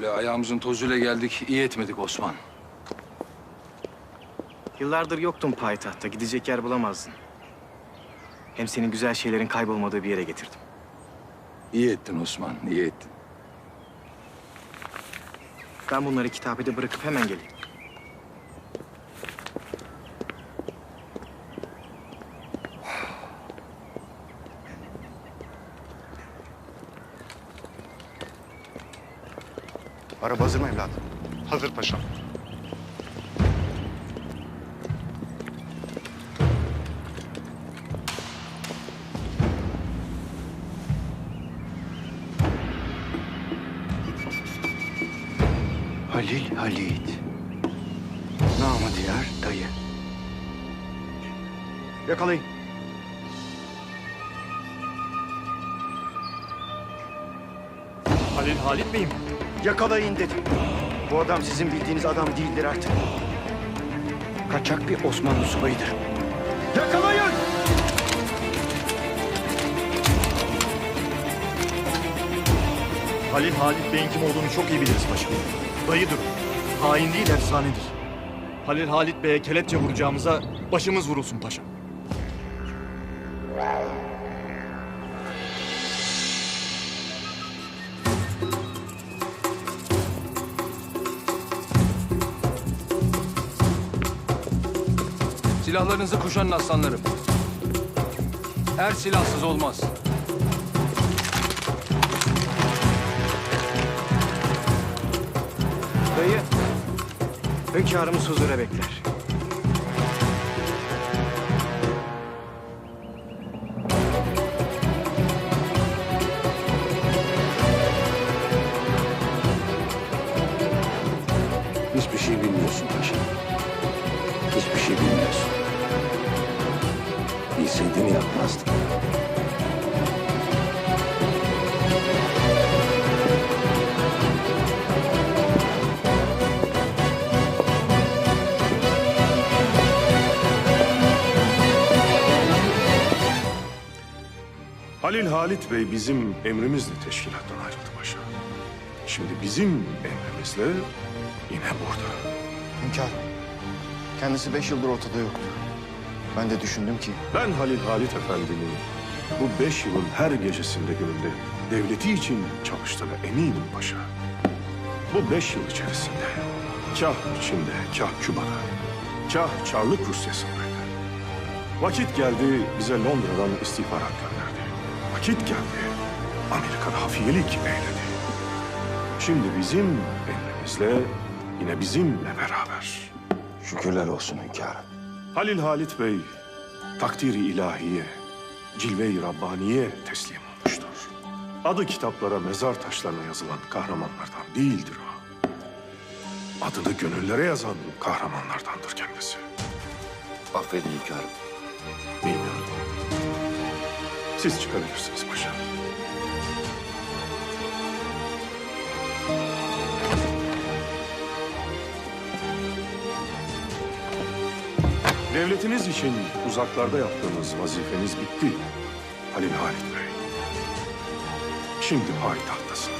Öyle ayağımızın tozuyla geldik, iyi etmedik Osman. Yıllardır yoktun payitahtta. Gidecek yer bulamazdın. Hem senin güzel şeylerin kaybolmadığı bir yere getirdim. İyi ettin Osman, iyi ettin. Ben bunları kitabede bırakıp hemen geleyim. Araba hazır mı evladım? Hazır paşam. Halil Halit. Namı diğer dayı. Yakalayın. Halil Halit Bey'im. Yakalayın dedim. Bu adam sizin bildiğiniz adam değildir artık. Kaçak bir Osmanlı subayıdır. Yakalayın! Halil Halit Bey'in kim olduğunu çok iyi biliriz paşam. Dayıdır. o. Hain değil efsanedir. Halil Halit Bey'e kelepçe vuracağımıza başımız vurulsun paşam. Silahlarınızı kuşanın aslanlarım. Her silahsız olmaz. Dayı, hünkârımız huzura bekler. Hiçbir şey bilmiyorsun paşa. Hiçbir şey bilmiyorsun. Bilseydin yapmazdın. Halil Halit Bey bizim emrimizle teşkilattan ayrıldı paşa. Şimdi bizim emrimizle yine burada. Hünkâr. Kendisi beş yıldır ortada yoktu. Ben de düşündüm ki Ben Halil Halit Efendi'nin bu beş yılın her gecesinde gününde devleti için çalıştığına eminim paşa. Bu beş yıl içerisinde kah Çin'de, kah Küba'da, kah Çarlık Rusyası'ndaydı. Vakit geldi bize Londra'dan istihbarat gönderdi. Vakit geldi Amerika'da hafiyelik eyledi. Şimdi bizim emrimizle yine bizimle beraber. Şükürler olsun hünkârım. Halil Halit Bey takdiri ilahiye, cilve-i Rabbaniye teslim olmuştur. Adı kitaplara, mezar taşlarına yazılan kahramanlardan değildir o. Adını gönüllere yazan kahramanlardandır kendisi. Affedin hünkârım. Bilmiyorum. Siz çıkabilirsiniz paşa. Devletiniz için uzaklarda yaptığınız vazifeniz bitti Halil Halit Bey. Şimdi payitahtasınız.